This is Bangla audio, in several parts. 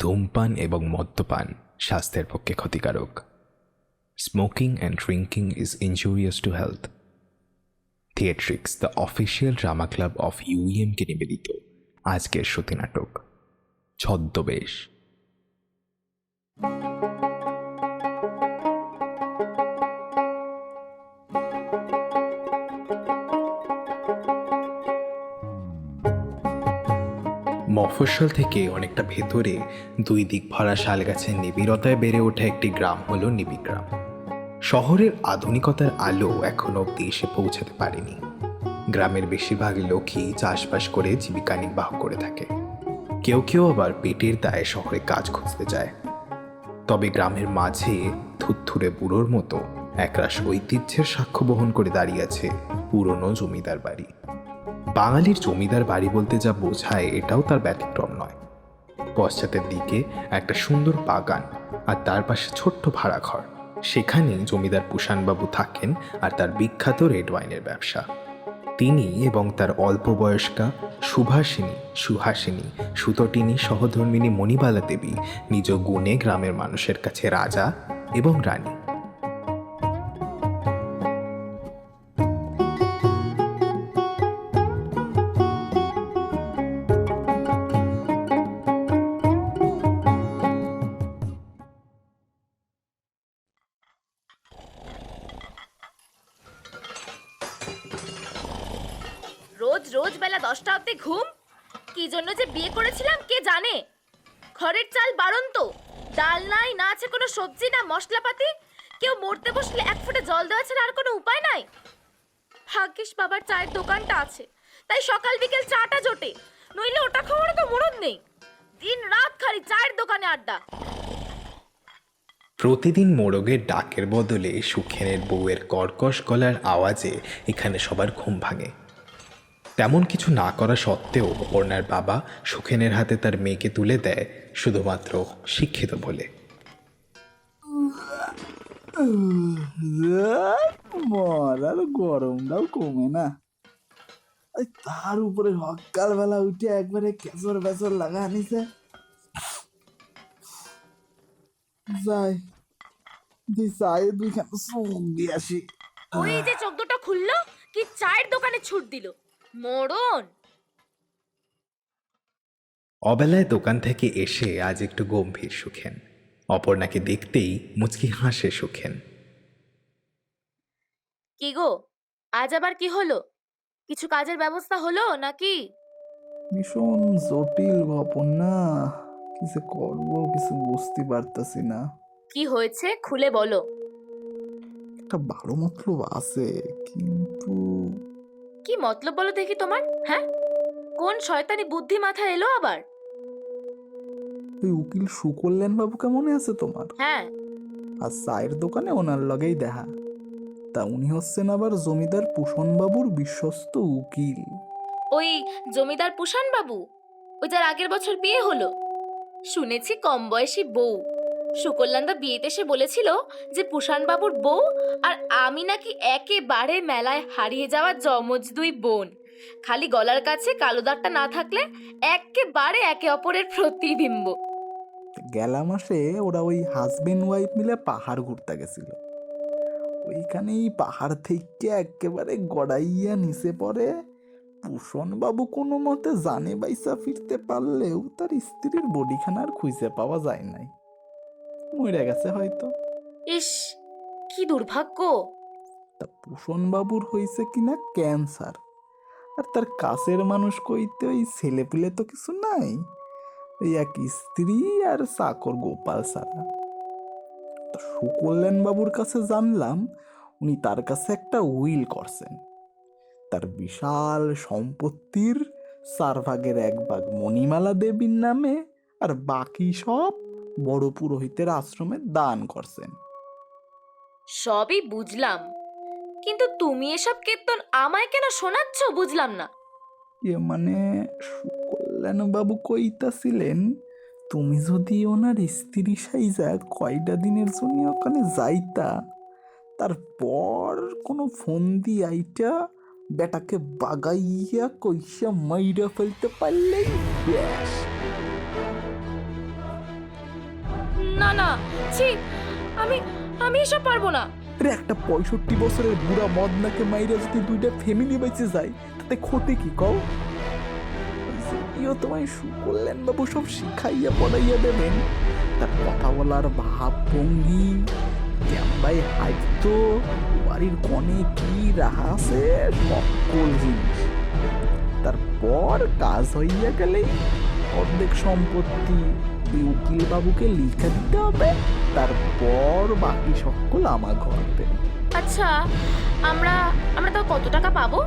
ধূমপান এবং মদ্যপান স্বাস্থ্যের পক্ষে ক্ষতিকারক। Smoking and drinking is injurious to health Theatrix the official drama club of UMK নিবেদিত। আজকের সতী নাটক ছদ্মবেশ। মফস্বল থেকে অনেকটা ভেতরে দুই দিক ভরা শাল গাছের নিবিড়তায় বেড়ে ওঠা একটি গ্রাম হলো নিবিগ্রাম শহরের আধুনিকতার আলো এখনও অব্দি এসে পৌঁছাতে পারেনি। গ্রামের বেশিরভাগ লোকই চাষবাস করে জীবিকা নির্বাহ করে থাকে। কেউ কেউ আবার পেটের দায়ে শহরে কাজ খুঁজতে যায়। তবে গ্রামের মাঝে থুত্থুরে বুড়োর মতো একরাশ ঐতিহ্যের সাক্ষ্য বহন করে দাঁড়িয়ে আছে পুরনো জমিদার বাড়ি। বাঙালির জমিদার বাড়ি বলতে যা বোঝায়, এটাও তার ব্যতিক্রম নয়। পশ্চাতের দিকে একটা সুন্দর বাগান আর তার পাশে ছোট্ট ভাড়া ঘর সেখানে জমিদার পুষানবাবু থাকেন আর তার বিখ্যাত রেড ওয়াইনের ব্যবসা। তিনি এবং তার অল্প বয়স্কা সুভাষিনী, সুহাসিনী, সুতটিনী সহধর্মিনী মণিবালা দেবী নিজ গুণে গ্রামের মানুষের কাছে রাজা এবং রানী। রোজ রোজ বেলা দশটা অব্দি ঘুম? কি জন্য যে বিয়ে করেছিলাম কে জানে? ঘরের চাল বারণ তো ডাল নাই, না আছে কোনো সবজি, না মশলাপাতি। কেউ মরতে বসলে এক ফুটে জল দেওয়া ছাড়া আর কোনো উপায় নাই? ভাগ্যিস বাবার চায়ের দোকানটা আছে। তাই সকাল বিকেল চাটা জোটে। নইলে ওটা খাওয়ার তো মরদ নেই। দিন রাত খালি চায়ের দোকানে আড্ডা। প্রতিদিন মোরগের ডাকের বদলে সুখেনের বউয়ের কর্কশ গলার আওয়াজে এখানে সবার ঘুম ভাঙে। তেমন কিছু না করা সত্ত্বেও অপর্ণার বাবা সুখেনের হাতে তার মেয়েকে তুলে দেয় শুধুমাত্র শিক্ষিত বলে। মরার গরমটাও কমে না। এই তার উপরে সকালবেলা উঠে একবারে কেসর বেসর লাগা নিছে যাই দি চাই দুইখান সুখ দিয়ে আসি। ওই যে চোখ দুটো খুললো কি চায়ের দোকানে ছুট দিল। মরণ অবেলায় দোকান থেকে এসে আজ একটু গম্ভীর সুখেন। অপর্ণাকে দেখতেই মুচকি হাসে সুখেন। কি গো আজ আবার কি হলো? কিছু কাজের ব্যবস্থা হলো নাকি? ভীষণ জটিল গোপন না কিছু করব কিছু বুঝতে পারতাছি না। কি হয়েছে খুলে বলো। একটা ভালো মতলব আছে কিন্তু কি মতলব বলো দেখি তোমার হ্যাঁ? কোন শয়তানি বুদ্ধি মাথায় এলো আবার? ওই উকিল সুকল্যাণ বাবু কেমন আছে তোমার? হ্যাঁ। আর চায়ের দোকানে ওনার লগেই দেখা। তা উনি হচ্ছেন আবার জমিদার পুষণ বাবুর বিশ্বস্ত উকিল। ওই জমিদার পুষান বাবু? ওই যার আগের বছর বিয়ে হলো? শুনেছি কম বয়সী বউ। সুকল্যাণদা বিয়েতে সে বলেছিল যে বাবুর বউ আর আমি নাকি একেবারে মেলায় হারিয়ে যাওয়া জমজ দুই বোন। খালি গলার কাছে কালো দাগটা না থাকলে একেবারে একে অপরের প্রতিবিম্ব। গেলা মাসে ওরা ওই হাজবেন্ড ওয়াইফ মিলে পাহাড় ঘুরতে গেছিল। ওইখানে এই পাহাড় থেকে একেবারে গড়াইয়া নিচে পড়ে বাবু কোনো মতে জানে বাইসা ফিরতে পারলেও তার স্ত্রীর বডিখানা আর খুঁজে পাওয়া যায় নাই। মরে গেছে হয়তো। ইস কি দুর্ভাগ্য। তা বাবুর হয়েছে কিনা ক্যান্সার। আর তার কাছের মানুষ কইতে ওই ছেলেপুলে তো কিছু নাই। ওই এক স্ত্রী আর চাকর গোপাল সারা তা সুকল্যাণ বাবুর কাছে জানলাম উনি তার কাছে একটা উইল করছেন। তার বিশাল সম্পত্তির চার ভাগের এক ভাগ মণিমালা দেবীর নামে আর বাকি সব বড় পুরোহিতের আশ্রমে দান করছেন। সবই বুঝলাম। কিন্তু তুমি এসব কীর্তন আমায় কেন শোনাচ্ছ বুঝলাম না। এ মানে সুকল্যাণ বাবু কইতাছিলেন তুমি যদি ওনার স্ত্রী সাইজা কয়টা দিনের জন্য ওখানে যাইতা তারপর কোনো ফোন দিয়ে আইটা বেটাকে বাগাইয়া কইসা মাইরা ফেলতে পারলেই ব্যাস। না। ছি, আমি আমি এসব পারব না। একটা পঁয়ষট্টি বছরের বুড়া মদনাকে যদি দুইটা ফ্যামিলি বেঁচে যায়, তাতে ক্ষতি কি কও? তোমায় সুকল্যাণ বাবু সব শিখাইয়া পড়াইয়া দেবেন। তার কথা বলার ভাব ভঙ্গি ক্যাম্বাই হাইতো বাড়ির কনে কি রাহা আছে সকল জিনিস। তারপর কাজ হইয়া গেলেই অর্ধেক সম্পত্তি ওই উকিল বাবুকে লিখে দিতে হবে তারপর বাকি সকল আমার ঘরতে আচ্ছা আমরা আমরা তাও কত টাকা পাবো?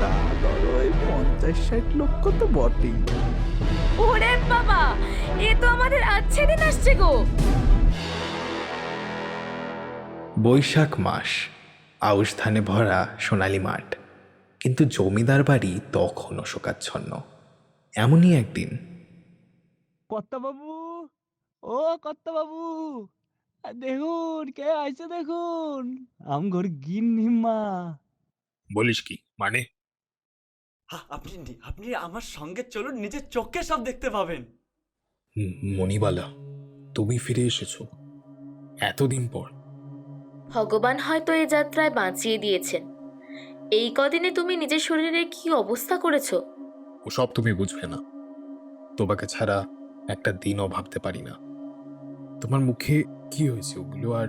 তা ধরো ওই পঞ্চাশ ষাট লক্ষ তো বটেই। ওরে বাবা এ তো আমাদের আচ্ছে দিন আসছে গো। বৈশাখ মাস আউশ ধানে ভরা সোনালি মাঠ। কিন্তু জমিদার বাড়ি তখনও শোকাচ্ছন্ন। এমনই একদিন। কর্তা বাবু ও কর্তা বাবু দেখুন কে আইছে দেখুন! আমগর গিন্নি মা। বলিস কি? মানে? আ- আপনি নি- আপনি আমার সঙ্গে চলুন নিজের চোখে সব দেখতে পাবেন। মণিবালা তুমি ফিরে এসেছ। এতদিন পর। ভগবান হয়তো এই যাত্রায় বাঁচিয়ে দিয়েছেন। এই কদিনে তুমি নিজের শরীরে কি অবস্থা করেছ? ওসব তুমি বুঝবে না। তোমাকে ছাড়া একটা দিনও ভাবতে পারি না। তোমার মুখে কি হয়েছে ওগুলো? আর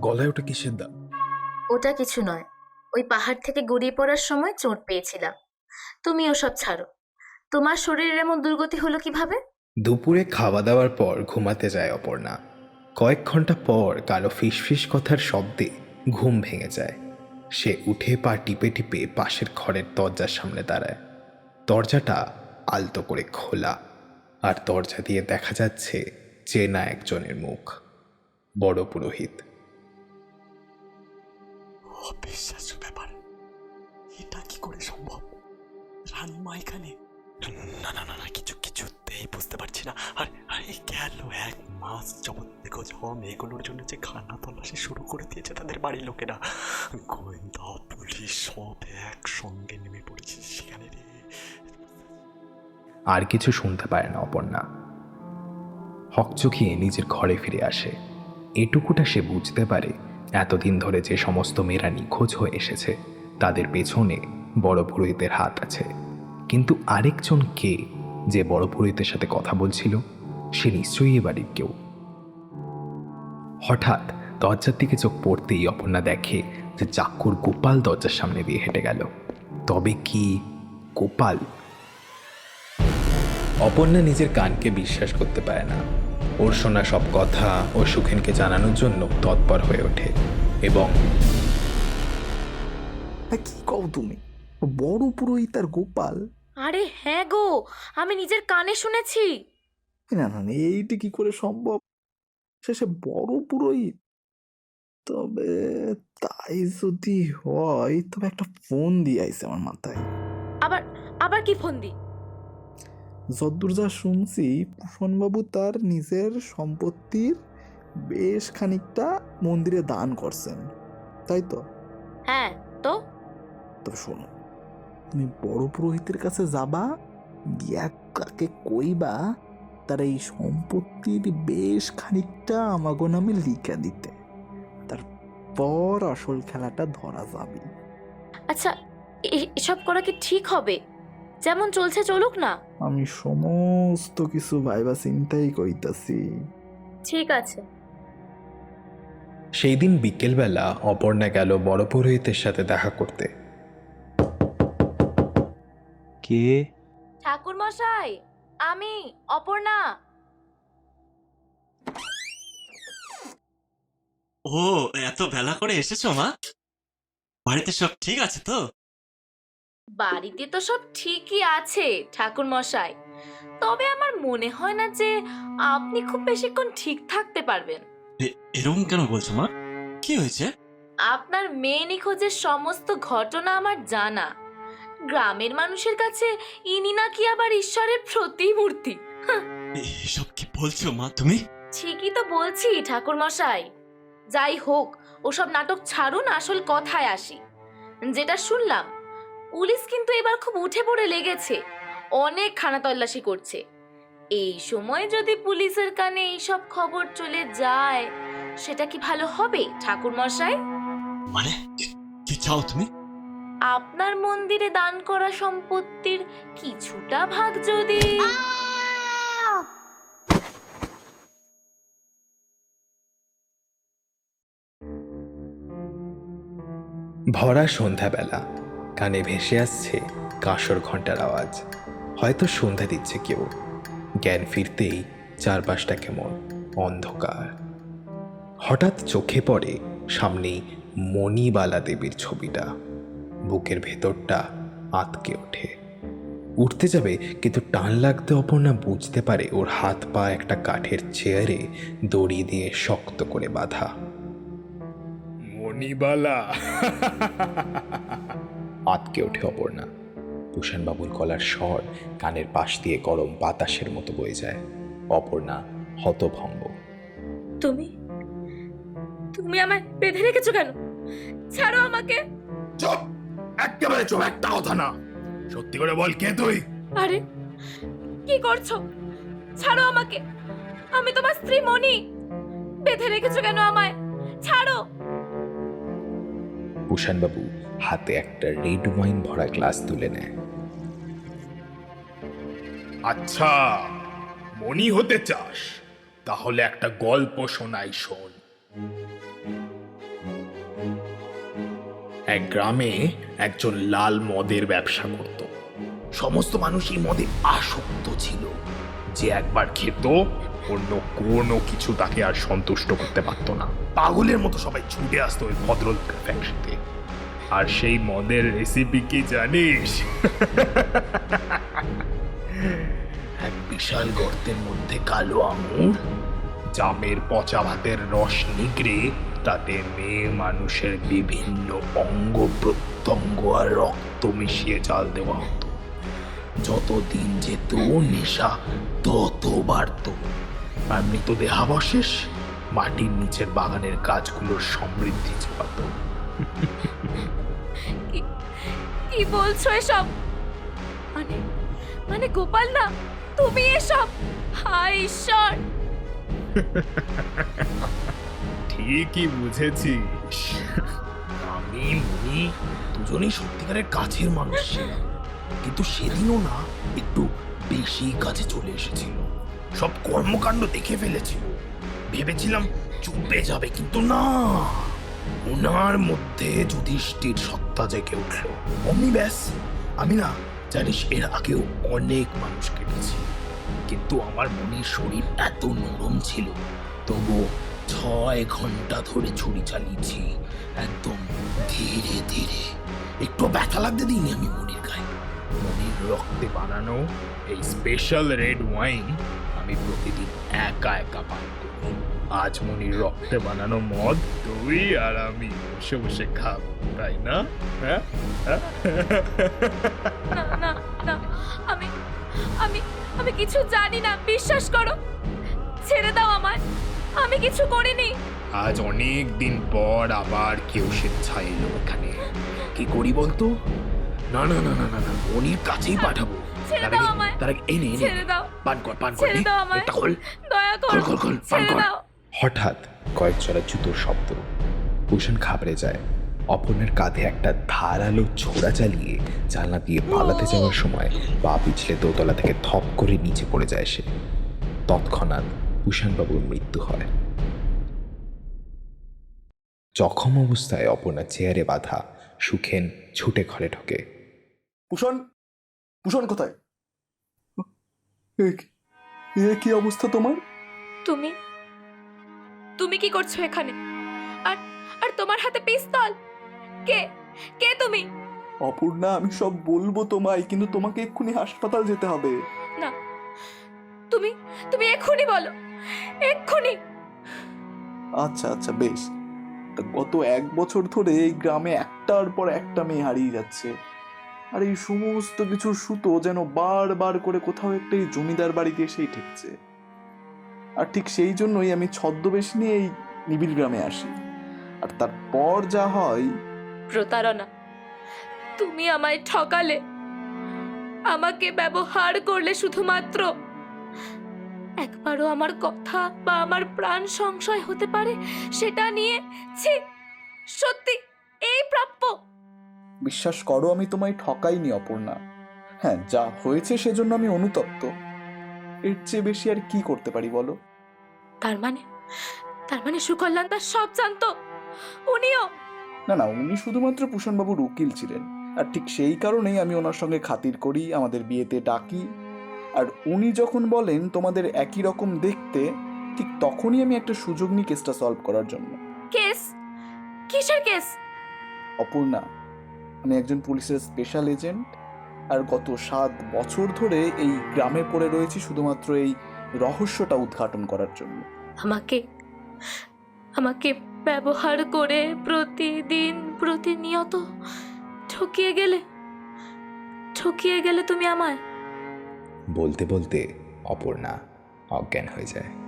গলায় ওটা কিসের দাগ? ওটা কিছু নয়। ওই পাহাড় থেকে গড়িয়ে পড়ার সময় চোট পেয়েছিলাম। তুমি ওসব ছাড়ো। তোমার শরীরের এমন দুর্গতি হলো কীভাবে? দুপুরে খাওয়া দাওয়ার পর ঘুমাতে যায় অপর্ণা। কয়েক ঘণ্টা পর কারও ফিসফিস কথার শব্দে ঘুম ভেঙে যায়। সে উঠে পা টিপে টিপে পাশের ঘরের দরজার সামনে দাঁড়ায়। দরজাটা আলতো করে খোলা আর দরজা দিয়ে দেখা যাচ্ছে চেনা একজনের মুখ, বড় পুরোহিত। অবিশ্বাস্য ব্যাপার। এটা কি করে সম্ভব? রানীমা এখানে? না না না না, কিছু, কিছুতেই বুঝতে পারছি না। আর আর গেল এক মাস যাবত দেখো ঝম এগুলোর জন্য যে খানা তল্লাশি শুরু করে দিয়েছে তাদের বাড়ির লোকেরা গোয়েন্দা আর কিছু শুনতে পারে না অপর্ণা। হকচকিয়ে নিজের ঘরে ফিরে আসে। এটুকুটা সে বুঝতে পারে, এতদিন ধরে যে সমস্ত মেয়েরা নিখোঁজ হয়ে এসেছে, তাদের পেছনে বড় পুরোহিতের হাত আছে। কিন্তু আরেকজন কে যে বড় পুরোহিতের সাথে কথা বলছিল, সে নিশ্চয়ই এ বাড়ির কেউ। হঠাৎ দরজার দিকে চোখ পড়তেই অপর্ণা দেখে যে চাক্কুর গোপাল দরজার সামনে দিয়ে হেঁটে গেল। তবে কি গোপাল? অপর্ণা নিজের কানকে বিশ্বাস করতে পারে না। ওর শোনা সব কথা ও সুখেনকে জানানোর জন্য তৎপর হয়ে ওঠে এবং হ্যাঁ কি কও তুমি? বড় পুরোহিত আর গোপাল? আরে হ্যাঁ গো আমি নিজের কানে শুনেছি। না না না, এইটা কি করে সম্ভব? শেষে বড় পুরোহিত তবে তাই যদি হয় তবে একটা ফোন দিয়ে আইছে আমার মাথায়। আবার আবার কি ফোন দি? যদ্দূর যা শুনছি ভূষণবাবু তার নিজের সম্পত্তির বেশ খানিকটা মন্দিরে দান করছেন। তাই তো? হ্যাঁ তো? তবে শোনো তুমি বড় পুরোহিতের কাছে যাবা গিয়া কাকে কইবা তার এই সম্পত্তির বেশ খানিকটা আমাগো নামে লিখে দিতে। তারপর আসল খেলাটা ধরা যাবে। আচ্ছা এ- এসব করা কি ঠিক হবে? যেমন চলছে চলুক না। আমি সমস্ত কিছু ভাইবা চিন্তাই কইতাছি ঠিক আছে। সেই দিন বিকেলবেলা অপর্ণা গেল বড় পুরোহিতের সাথে দেখা করতে। কে? ঠাকুর মশাই আমি অপর্ণা। ও এত বেলা করে এসেছ মা? বাড়িতে সব ঠিক আছে তো? বাড়িতে তো সব ঠিকই আছে ঠাকুর মশাই তবে আমার মনে হয় না যে আপনি খুব বেশিক্ষণ ঠিক থাকতে পারবেন। এ- এরকম কেন বলছো মা? কি হয়েছে? আপনার মেয়ে নিখোঁজের সমস্ত ঘটনা আমার জানা। গ্রামের মানুষের কাছে ইনি নাকি আবার ঈশ্বরের প্রতিমূর্তি। এসব কি বলছো মা তুমি? ঠিকই তো বলছি ঠাকুর মশাই যাই হোক ওসব নাটক ছাড়ুন আসল কথায় আসি। যেটা শুনলাম পুলিশ কিন্তু এবার খুব উঠে পড়ে লেগেছে অনেক খানা তল্লাশি করছে। এই সময় যদি পুলিশের কানে এইসব খবর চলে যায় সেটা কি ভালো হবে ঠাকুর মশাই মানে কি- চাও তুমি? আপনার মন্দিরে দান করা সম্পত্তির কিছুটা ভাগ যদি ভরা সন্ধ্যাবেলা। কানে ভেসে আসছে কাঁসর ঘণ্টার আওয়াজ। হয়তো সন্ধ্যা দিচ্ছে কেউ। জ্ঞান ফিরতেই চারপাশটা কেমন অন্ধকার। হঠাৎ চোখে পড়ে সামনেই মণিবালা দেবীর ছবিটা। বুকের ভেতরটা আতকে ওঠে। উঠতে যাবে, কিন্তু টান লাগতে অপর্ণা বুঝতে পারে ওর হাত পা একটা কাঠের চেয়ারে দড়ি দিয়ে শক্ত করে বাঁধা। মণিবালা আতকে ওঠে অপর্ণা। ভূষণবাবুর গলার স্বর কানের পাশ দিয়ে গরম বাতাসের মতো বয়ে যায়। অপর্ণা হতভম্ব। তুমি? তুমি আমায় বেঁধে রেখেছো কেন? ছাড়ো আমাকে। চুপ! একেবারে চুপ একটা কথা না। সত্যি করে বল কে তুই? আরে কি করছ? ছাড়ো আমাকে। আমি তোমার স্ত্রী মনি বেঁধে রেখেছো কেন আমায়? ছাড়ো। ভূষণবাবু হাতে একটা রেড ওয়াইন ভরা গ্লাস তুলে নেয়। আচ্ছা মনি হতে চাস, তাহলে একটা গল্প শোনাই শোন। এক গ্রামে একজন লাল মদের ব্যবসা করত। সমস্ত মানুষই মদে আসক্ত ছিল। যে একবার খেত অন্য কোনো কিছু তাকে আর সন্তুষ্ট করতে পারতো না। পাগলের মতো সবাই ছুটে আসতো ওই ভদ্রলোকের ফ্যাক্টরিতে আর সেই মদের রেসিপি কি জানিস? এক বিশাল গর্তের মধ্যে কালো আঙুর, জামের পচা ভাতের রস নিগড়ে তাতে মেয়ে মানুষের বিভিন্ন অঙ্গ প্রত্যঙ্গ আর রক্ত মিশিয়ে চাল দেওয়া হতো। যত দিন যেত নেশা তত বাড়ত। আর মৃতদেহাবশেষ মাটির নিচের বাগানের গাছগুলোর সমৃদ্ধি চাপাত। কি বলছো এসব? মানে মানে গোপাল না তুমি এসব? হায় ঈশ্বর! ঠিকই বুঝেছিস। আমি মুনি দুজনেই সত্যিকারের কাছের মানুষ কিন্তু সেদিনও না একটু বেশি কাছে চলে এসেছিল। সব কর্মকাণ্ড দেখে ফেলেছিল ভেবেছিলাম চুপে যাবে, কিন্তু না। ওনার মধ্যে যুধিষ্ঠির সত্তা জেগে উঠল। অমনি ব্যাস, আমি না, জানিস, এর আগেও অনেক মানুষ কেটেছি। কিন্তু আমার মনের শরীর এত নরম ছিল, তবুও ছয় ঘণ্টা ধরে ছুরি চালিয়েছি, একদম ধীরে ধীরে। একটু ব্যথা লাগতে দিইনি আমি মনির গায়ে। মনির রক্তে বানানো এই স্পেশাল রেড ওয়াইন আমি প্রতিদিন একা একা পান করি আজ মনির রক্তে বানানো মদ তুই আর আমি বসে বসে খাব তাই না? হ্যাঁ? না না না আমি আমি আমি কিছু জানি না বিশ্বাস করো। ছেড়ে দাও আমায় আমি কিছু করিনি। আজ অনেক দিন পর আবার কেউ স্বেচ্ছায় এলো এখানে। কি করি বলতো? না না না না না না মনির কাছেই পাঠাবো। ছেড়ে দাও আমায়। তার আগে এই নে ছেড়ে দাও। পান কর পান কর ছেড়ে দাও আমায়। মুখটা খোল। দয়া খোল, খোল, খোল, পান ছেড়ে কর। দাও। হঠাৎ কয়েক জোড়া জুতোর শব্দ। ভূষণ ঘাবড়ে যায়। অপর্ণার কাঁধে একটা ধারালো ছোড়া চালিয়ে জানলা দিয়ে পালাতে যাওয়ার সময় পা পিছলে দোতলা থেকে থপ করে নিচে পড়ে যায় সে। তৎক্ষণাৎ ভূষণবাবুর মৃত্যু হয়। জখম অবস্থায় অপর্ণা চেয়ারে বাঁধা সুখেন ছুটে ঘরে ঢোকে। ভূষণ ভূষণ কোথায়? এ কি- এ কি অবস্থা তোমার? তুমি? তুমি কি করছ এখানে? আর আর তোমার হাতে পিস্তল? কে? কে তুমি? অপূর্ণা আমি সব বলব তোমায় কিন্তু তোমাকে এক্ষুনি হাসপাতাল যেতে হবে। না। তুমি তুমি এক্ষুনি বলো। এক্ষুনি। আচ্ছা আচ্ছা বেশ। তা গত এক বছর ধরে এই গ্রামে একটার পর একটা মেয়ে হারিয়ে যাচ্ছে। আর এই সমস্ত কিছুর সুতো যেন বারবার করে কোথাও একটা এই জমিদার বাড়িতে এসেই ঠেকছে। আর ঠিক সেই জন্যই আমি ছদ্মবেশ নিয়ে এই নিবিড় গ্রামে আসি। আর তারপর যা হয় প্রতারণা, তুমি আমায় ঠকালে। আমাকে ব্যবহার করলে শুধুমাত্র একবারও আমার কথা বা আমার প্রাণ সংশয় হতে পারে, সেটা নিয়ে ছি, সত্যি, এই প্রাপ্য। বিশ্বাস করো আমি তোমায় ঠকাইনি অপর্ণা। হ্যাঁ যা হয়েছে সেজন্য আমি অনুতপ্ত। এর চেয়ে বেশি আর কি করতে পারি বলো? তার মানে? তার মানে সুকল্যাণ তার সব জানতো। উনিও? না না উনি শুধুমাত্র ভূষণবাবুর উকিল ছিলেন। আর ঠিক সেই কারণেই আমি ওনার সঙ্গে খাতির করি আমাদের বিয়েতে ডাকি। আর উনি যখন বলেন তোমাদের একই রকম দেখতে ঠিক তখনই আমি একটা সুযোগ নিই কেসটা সলভ করার জন্য। কেস? কিসের কেস? অপূর্ণা আমি একজন পুলিশের স্পেশাল এজেন্ট আর গত সাত বছর ধরে এই গ্রামে পড়ে রয়েছি শুধুমাত্র এই রহস্যটা উদ্ঘাটন করার জন্য। আমাকে আমাকে ব্যবহার করে প্রতিদিন প্রতিনিয়ত ঠকিয়ে গেলে ঠকিয়ে গেলে তুমি আমায়। বলতে বলতে অপর্ণা অজ্ঞান হয়ে যায়।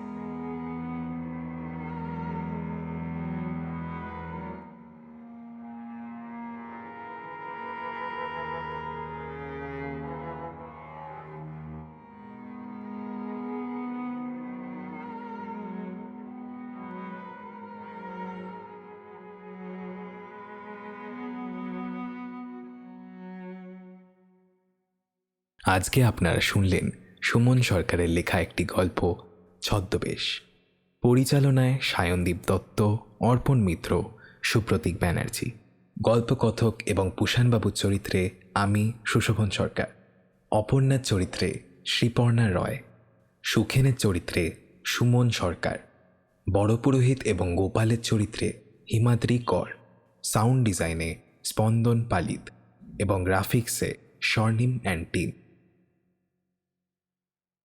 আজকে আপনারা শুনলেন সুমন সরকারের লেখা একটি গল্প, ছদ্মবেশ। পরিচালনায় সায়নদীপ দত্ত, অর্পণ মিত্র, সুপ্রতীক ব্যানার্জি। গল্পকথক এবং পুষাণবাবুর চরিত্রে আমি, সুশোভন সরকার। অপর্ণার চরিত্রে শ্রীপর্ণা রয়। সুখেনের চরিত্রে সুমন সরকার। বড় পুরোহিত এবং গোপালের চরিত্রে হিমাদ্রি কর। সাউন্ড ডিজাইনে স্পন্দন পালিত এবং গ্রাফিক্সে স্বর্ণিম অ্যান্ড টিম।